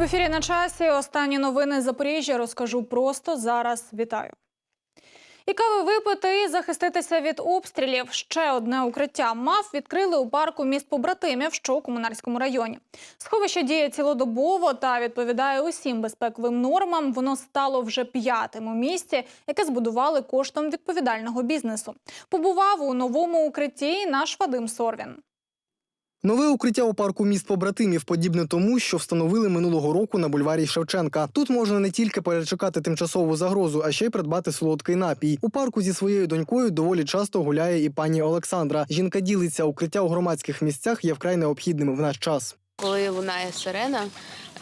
В ефірі на часі останні новини з Запоріжжя розкажу просто зараз. Вітаю. І кави випити і захиститися від обстрілів. Ще одне укриття МАФ відкрили у парку міст побратимів, що у комунарському районі. Сховище діє цілодобово та відповідає усім безпековим нормам. Воно стало вже п'ятим у місті, яке збудували коштом відповідального бізнесу. Побував у новому укритті наш Вадим Сорвін. Нове укриття у парку міст побратимів подібне тому, що встановили минулого року на бульварі Шевченка. Тут можна не тільки перечекати тимчасову загрозу, а ще й придбати солодкий напій. У парку зі своєю донькою доволі часто гуляє і пані Олександра. Жінка ділиться, укриття у громадських місцях є вкрай необхідним в наш час. Коли лунає сирена,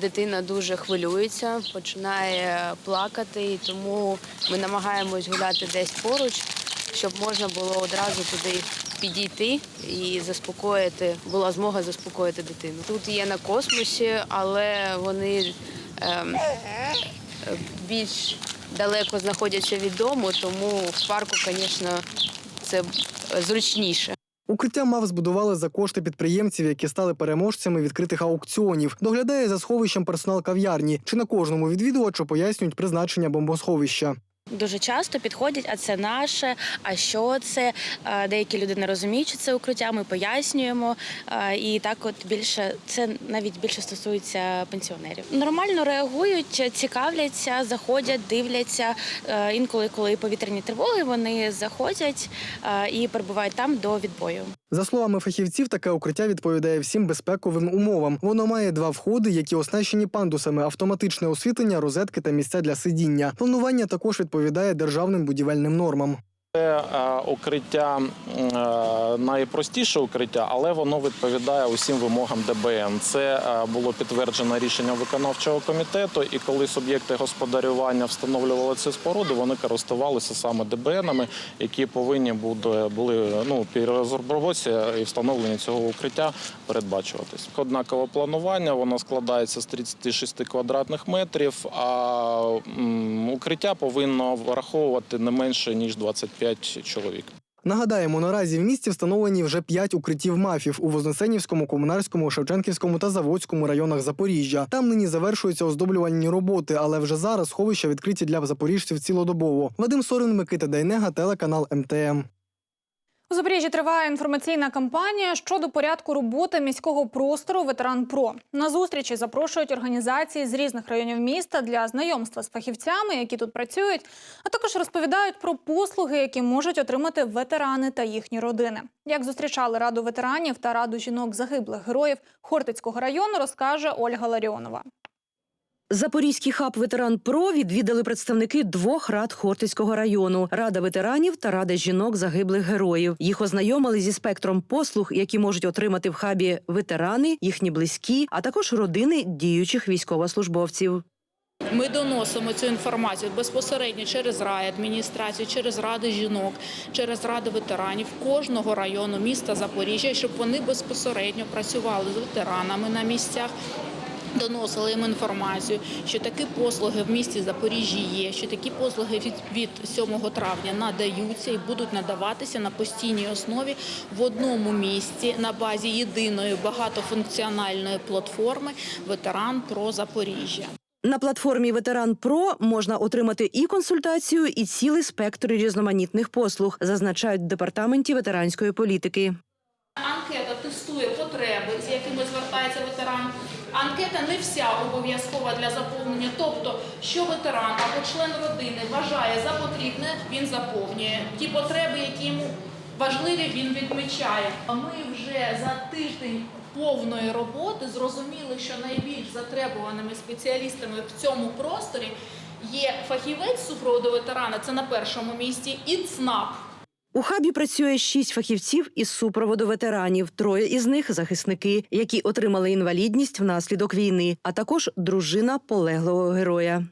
дитина дуже хвилюється, починає плакати, і тому ми намагаємось гуляти десь поруч, щоб можна було одразу туди підійти і заспокоїти, була змога заспокоїти дитину. Тут є на космосі, але вони е, більш далеко знаходяться від дому, тому в парку, звісно, це зручніше. Укриття МАВ збудували за кошти підприємців, які стали переможцями відкритих аукціонів. Доглядає за сховищем персонал кав'ярні. Чи на кожному відвідувачу пояснюють призначення бомбосховища. Дуже часто підходять, а це наше, а що це? Деякі люди не розуміють, що це укриття. Ми пояснюємо. І так, от більше це навіть більше стосується пенсіонерів. Нормально реагують, цікавляться, заходять, дивляться. Інколи, коли повітряні тривоги, вони заходять і перебувають там до відбою. За словами фахівців, таке укриття відповідає всім безпековим умовам. Воно має два входи, які оснащені пандусами, автоматичне освітлення, розетки та місця для сидіння. Планування також відповідає державним будівельним нормам. Це е, укриття е, найпростіше укриття, але воно відповідає усім вимогам ДБН. Це е, було підтверджено рішенням виконавчого комітету. І коли суб'єкти господарювання встановлювали ці споруди, вони користувалися саме ДБНами, які повинні буде були ну при розробці і встановленні цього укриття передбачуватись. Однакове планування воно складається з 36 квадратних метрів. А укриття повинно враховувати не менше ніж 25 чоловік. Нагадаємо, наразі в місті встановлені вже п'ять укриттів мафів у Вознесенівському, Комунарському, Шевченківському та Заводському районах Запоріжжя. Там нині завершуються оздоблювальні роботи, але вже зараз сховища відкриті для запоріжців цілодобово. Вадим Сорин, Микита Дайнега, телеканал МТМ. У Запоріжжі триває інформаційна кампанія щодо порядку роботи міського простору Ветеран Про на зустрічі запрошують організації з різних районів міста для знайомства з фахівцями, які тут працюють, а також розповідають про послуги, які можуть отримати ветерани та їхні родини. Як зустрічали раду ветеранів та раду жінок загиблих героїв Хортицького району, розкаже Ольга Ларіонова. Запорізький хаб ветеран ПРО відвідали представники двох рад Хортицького району: Рада ветеранів та Рада жінок загиблих героїв. Їх ознайомили зі спектром послуг, які можуть отримати в хабі ветерани, їхні близькі, а також родини діючих військовослужбовців. Ми доносимо цю інформацію безпосередньо через райадміністрацію, через ради жінок, через ради ветеранів кожного району міста Запоріжжя, щоб вони безпосередньо працювали з ветеранами на місцях. Доносили їм інформацію, що такі послуги в місті Запоріжжі є, що такі послуги від, від 7 травня надаються і будуть надаватися на постійній основі в одному місці на базі єдиної багатофункціональної платформи Ветеран про Запоріжжя. На платформі Ветеран Про можна отримати і консультацію, і цілий спектр різноманітних послуг, зазначають в департаменті ветеранської політики. Анкета тестує потреби, з якими звертається ветеран. Анкета не вся обов'язкова для заповнення. Тобто, що ветеран або член родини вважає за потрібне, він заповнює. Ті потреби, які йому важливі, він відмічає. Ми вже за тиждень повної роботи зрозуміли, що найбільш затребуваними спеціалістами в цьому просторі є фахівець супроводу ветерана, це на першому місці, і ЦНАП. У хабі працює шість фахівців із супроводу ветеранів. Троє із них захисники, які отримали інвалідність внаслідок війни, а також дружина полеглого героя.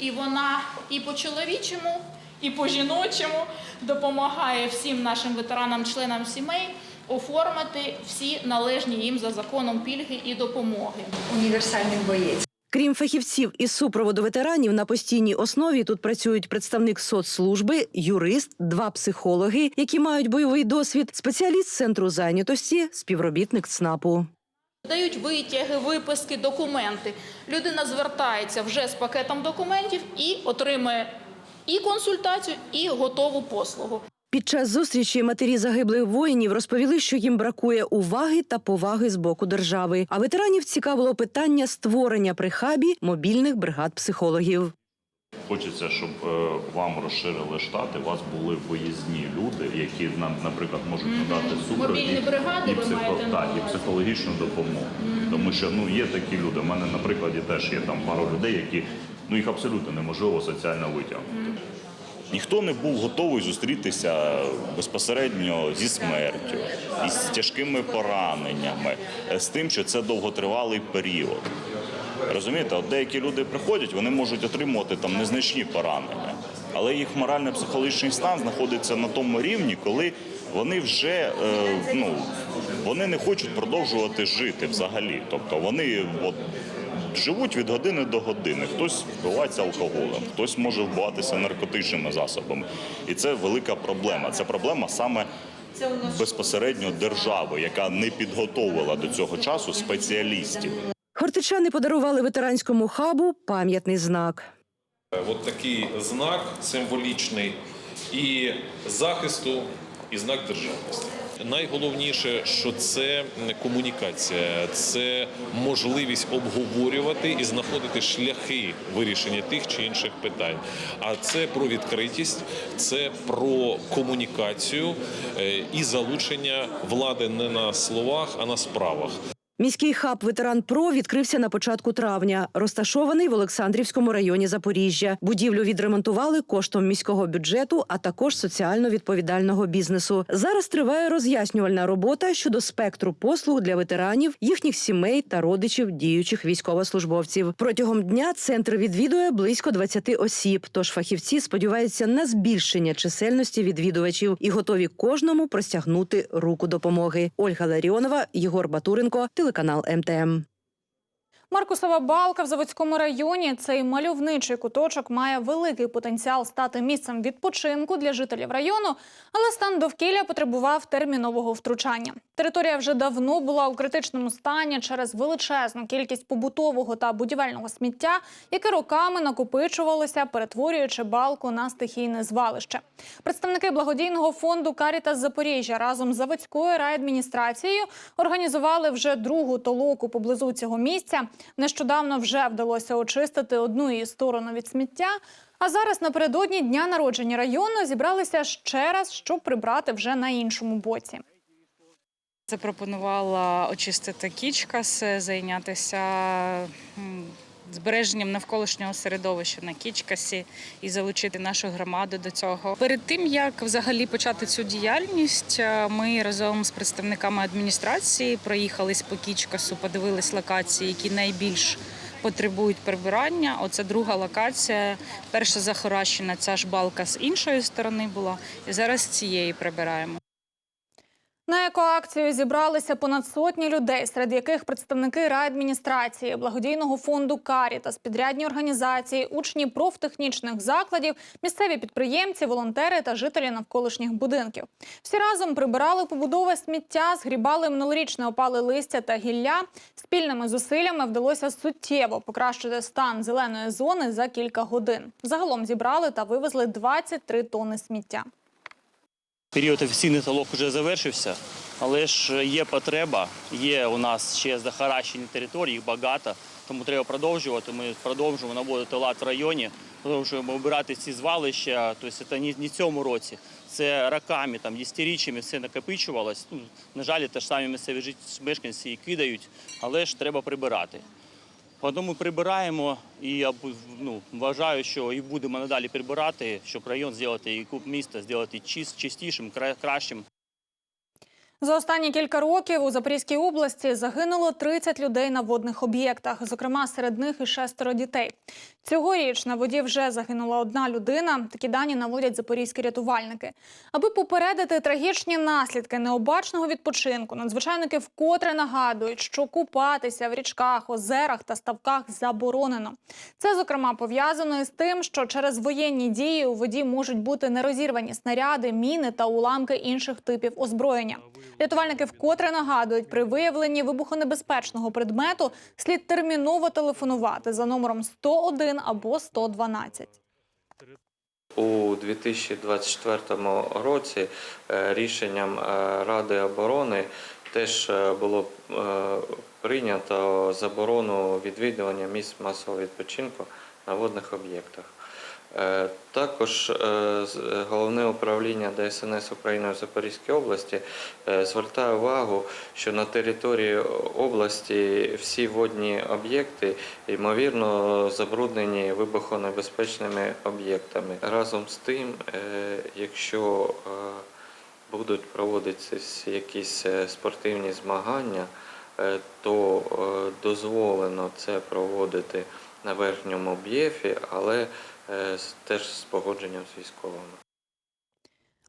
І вона і по чоловічому, і по жіночому допомагає всім нашим ветеранам, членам сімей оформити всі належні їм за законом пільги і допомоги. універсальний боєць. Крім фахівців із супроводу ветеранів, на постійній основі тут працюють представник соцслужби, юрист, два психологи, які мають бойовий досвід, спеціаліст центру зайнятості, співробітник ЦНАПу. Дають витяги, виписки, документи. Людина звертається вже з пакетом документів і отримує і консультацію, і готову послугу. Під час зустрічі матері загиблих воїнів розповіли, що їм бракує уваги та поваги з боку держави. А ветеранів цікавило питання створення при хабі мобільних бригад психологів. Хочеться, щоб е, вам розширили штати, у вас були виїзні люди, які нам, наприклад, можуть надати супровід і, маєте і психологічну допомогу. Тому що ну є такі люди. У мене, на прикладі, теж є там пару людей, які ну їх абсолютно неможливо соціально витягнути. Ніхто не був готовий зустрітися безпосередньо зі смертю, із тяжкими пораненнями, е, з тим, що це довготривалий період. Розумієте, от деякі люди приходять, вони можуть отримувати там незначні поранення, але їх морально-психологічний стан знаходиться на тому рівні, коли вони вже е, ну, вони не хочуть продовжувати жити взагалі. Тобто вони от, живуть від години до години. Хтось вбивається алкоголем, хтось може вбиватися наркотичними засобами. І це велика проблема. Це проблема саме безпосередньо держави, яка не підготовила до цього часу спеціалістів. Хортичани подарували ветеранському хабу пам'ятний знак. От такий знак символічний і захисту, і знак державності. Найголовніше, що це комунікація, це можливість обговорювати і знаходити шляхи вирішення тих чи інших питань. А це про відкритість, це про комунікацію е, і залучення влади не на словах, а на справах. Міський хаб Ветеран Про відкрився на початку травня, розташований в Олександрівському районі Запоріжжя. Будівлю відремонтували коштом міського бюджету, а також соціально відповідального бізнесу. Зараз триває роз'яснювальна робота щодо спектру послуг для ветеранів, їхніх сімей та родичів діючих військовослужбовців. Протягом дня центр відвідує близько 20 осіб. Тож фахівці сподіваються на збільшення чисельності відвідувачів і готові кожному простягнути руку допомоги. Ольга Ларіонова, Єгор Батуренко, телеканал МТМ. Маркусова балка в Заводському районі. Цей мальовничий куточок має великий потенціал стати місцем відпочинку для жителів району, але стан довкілля потребував термінового втручання. Територія вже давно була у критичному стані через величезну кількість побутового та будівельного сміття, яке роками накопичувалося, перетворюючи балку на стихійне звалище. Представники благодійного фонду Карітас Запоріжжя разом з заводською райадміністрацією організували вже другу толоку поблизу цього місця. Нещодавно вже вдалося очистити одну її сторону від сміття. А зараз напередодні дня народження району зібралися ще раз, щоб прибрати вже на іншому боці. Запропонувала очистити Кічкас, зайнятися збереженням навколишнього середовища на Кічкасі і залучити нашу громаду до цього. Перед тим як взагалі почати цю діяльність, е, ми разом з представниками адміністрації проїхались по Кічкасу, подивились локації, які найбільш потребують прибирання. Оце друга локація. Перша захаращена ця ж балка з іншої сторони була, і зараз цієї прибираємо. На екоакцію зібралися понад сотні людей, серед яких представники райадміністрації, благодійного фонду Карітас, підрядні організації, учні профтехнічних закладів, місцеві підприємці, волонтери та жителі навколишніх будинків. Всі разом прибирали побудове сміття, згрібали минулорічне опали листя та гілля. Спільними зусиллями вдалося суттєво покращити стан зеленої зони за кілька годин. Загалом зібрали та вивезли 23 тонни сміття. Період офіційний толок вже завершився, але ж є потреба, є у нас ще захаращені території, їх багато, тому треба продовжувати. Ми продовжуємо наводити лад в районі, продовжуємо обирати ці звалища. Тобто це не, цьому році, це роками, там, десятиріччями все накопичувалось. Ну, на жаль, те ж самі місцеві мешканці і кидають, але ж треба прибирати. Тому прибираємо і я ну, вважаю, що і будемо надалі прибирати, щоб район зробити і куб міста зробити чист, чистішим, кра- кращим. За останні кілька років у Запорізькій області загинуло 30 людей на водних об'єктах, зокрема серед них і шестеро дітей. Цьогоріч на воді вже загинула одна людина. Такі дані наводять запорізькі рятувальники. Аби попередити трагічні наслідки необачного відпочинку, надзвичайники вкотре нагадують, що купатися в річках, озерах та ставках заборонено. Це зокрема пов'язано із тим, що через воєнні дії у воді можуть бути нерозірвані снаряди, міни та уламки інших типів озброєння. Рятувальники вкотре нагадують, при виявленні вибухонебезпечного предмету слід терміново телефонувати за номером 101 або 112. У 2024 році е, рішенням е, Ради оборони теж е, було прийнято заборону відвідування місць масового відпочинку на водних об'єктах. Е, Також е, е, головне управління ДСНС України в Запорізькій області звертає увагу, що на території області всі водні об'єкти ймовірно забруднені вибухонебезпечними об'єктами. Разом з тим, якщо будуть проводитися якісь спортивні змагання, то дозволено це проводити на верхньому об'єфі, але е, теж з погодженням з військовими.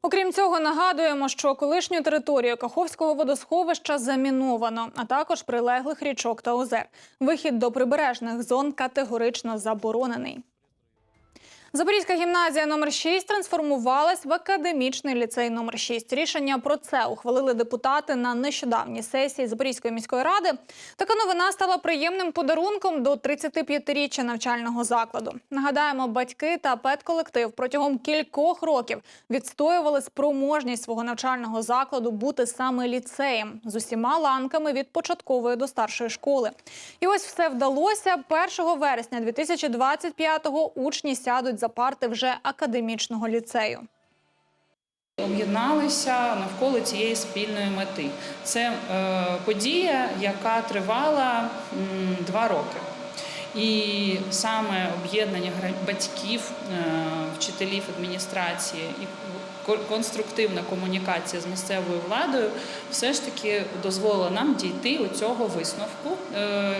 Окрім цього, нагадуємо, що колишню територію Каховського водосховища заміновано, а також прилеглих річок та озер. Вихід до прибережних зон категорично заборонений. Запорізька гімназія номер 6 трансформувалась в академічний ліцей номер 6. Рішення про це ухвалили депутати на нещодавній сесії Запорізької міської ради. Така новина стала приємним подарунком до 35-річчя навчального закладу. Нагадаємо, батьки та педколектив протягом кількох років відстоювали спроможність свого навчального закладу бути саме ліцеєм з усіма ланками від початкової до старшої школи. І ось все вдалося. 1 вересня 2025-го учні сядуть за парти вже академічного ліцею. об'єдналися навколо цієї спільної мети. Це е, подія, яка тривала два роки. І саме об'єднання батьків, е, вчителів, адміністрації і ко- конструктивна комунікація з місцевою владою все ж таки дозволила нам дійти у цього висновку, е,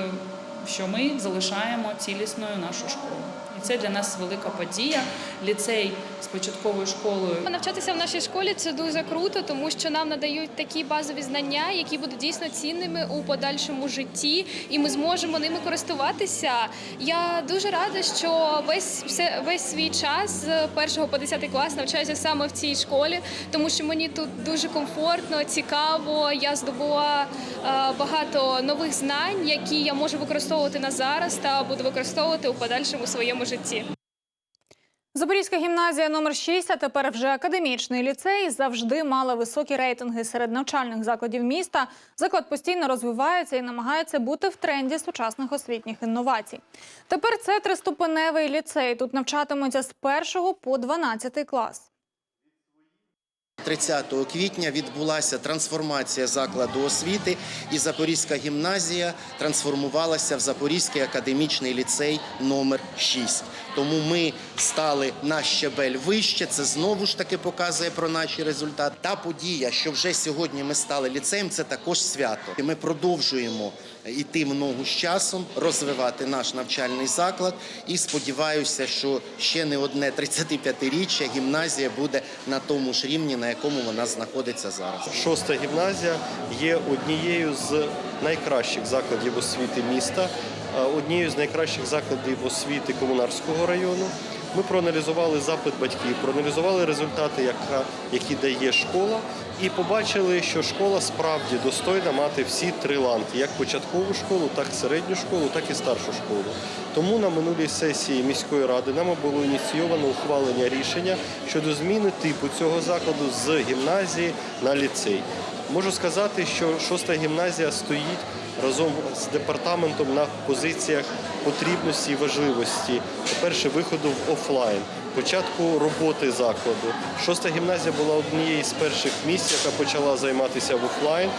що ми залишаємо цілісною нашу школу. Це для нас велика подія. Ліцей з початковою школою Навчатися в нашій школі це дуже круто, тому що нам надають такі базові знання, які будуть дійсно цінними у подальшому житті, і ми зможемо ними користуватися. Я дуже рада, що весь все весь свій час з 1 по 10 клас навчаюся саме в цій школі, тому що мені тут дуже комфортно, цікаво. Я здобула е, багато нових знань, які я можу використовувати на зараз та буду використовувати у подальшому своєму житті. Запорізька гімназія номер 6, а тепер вже академічний ліцей, завжди мала високі рейтинги серед навчальних закладів міста. Заклад постійно розвивається і намагається бути в тренді сучасних освітніх інновацій. Тепер це триступеневий ліцей. Тут навчатимуться з 1 по 12 клас. 30 квітня відбулася трансформація закладу освіти, і Запорізька гімназія трансформувалася в Запорізький академічний ліцей номер 6. Тому ми стали на щебель вище. Це знову ж таки показує про наші результати. Та подія, що вже сьогодні ми стали ліцеєм, це також свято. І ми продовжуємо йти в ногу з часом, розвивати наш навчальний заклад. І сподіваюся, що ще не одне 35-річчя гімназія буде на тому ж рівні, на якому вона знаходиться зараз. Шоста гімназія є однією з найкращих закладів освіти міста, однією з найкращих закладів освіти Комунарського району. Ми проаналізували запит батьків, проаналізували результати, які дає школа, і побачили, що школа справді достойна мати всі три ланки: як початкову школу, так і середню школу, так і старшу школу. Тому на минулій сесії міської ради нами було ініційовано ухвалення рішення щодо зміни типу цього закладу з гімназії на ліцей. Можу сказати, що шоста гімназія стоїть разом з департаментом на позиціях потрібності і важливості. По-перше, виходу в офлайн, початку роботи закладу. Шоста гімназія була однією з перших місць, яка почала займатися в офлайн.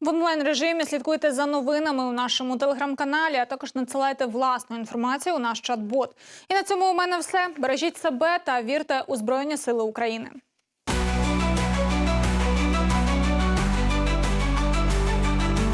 В онлайн режимі слідкуйте за новинами у нашому телеграм-каналі, а також надсилайте власну інформацію у наш чат-бот. І на цьому у мене все. Бережіть себе та вірте у Збройні Сили України.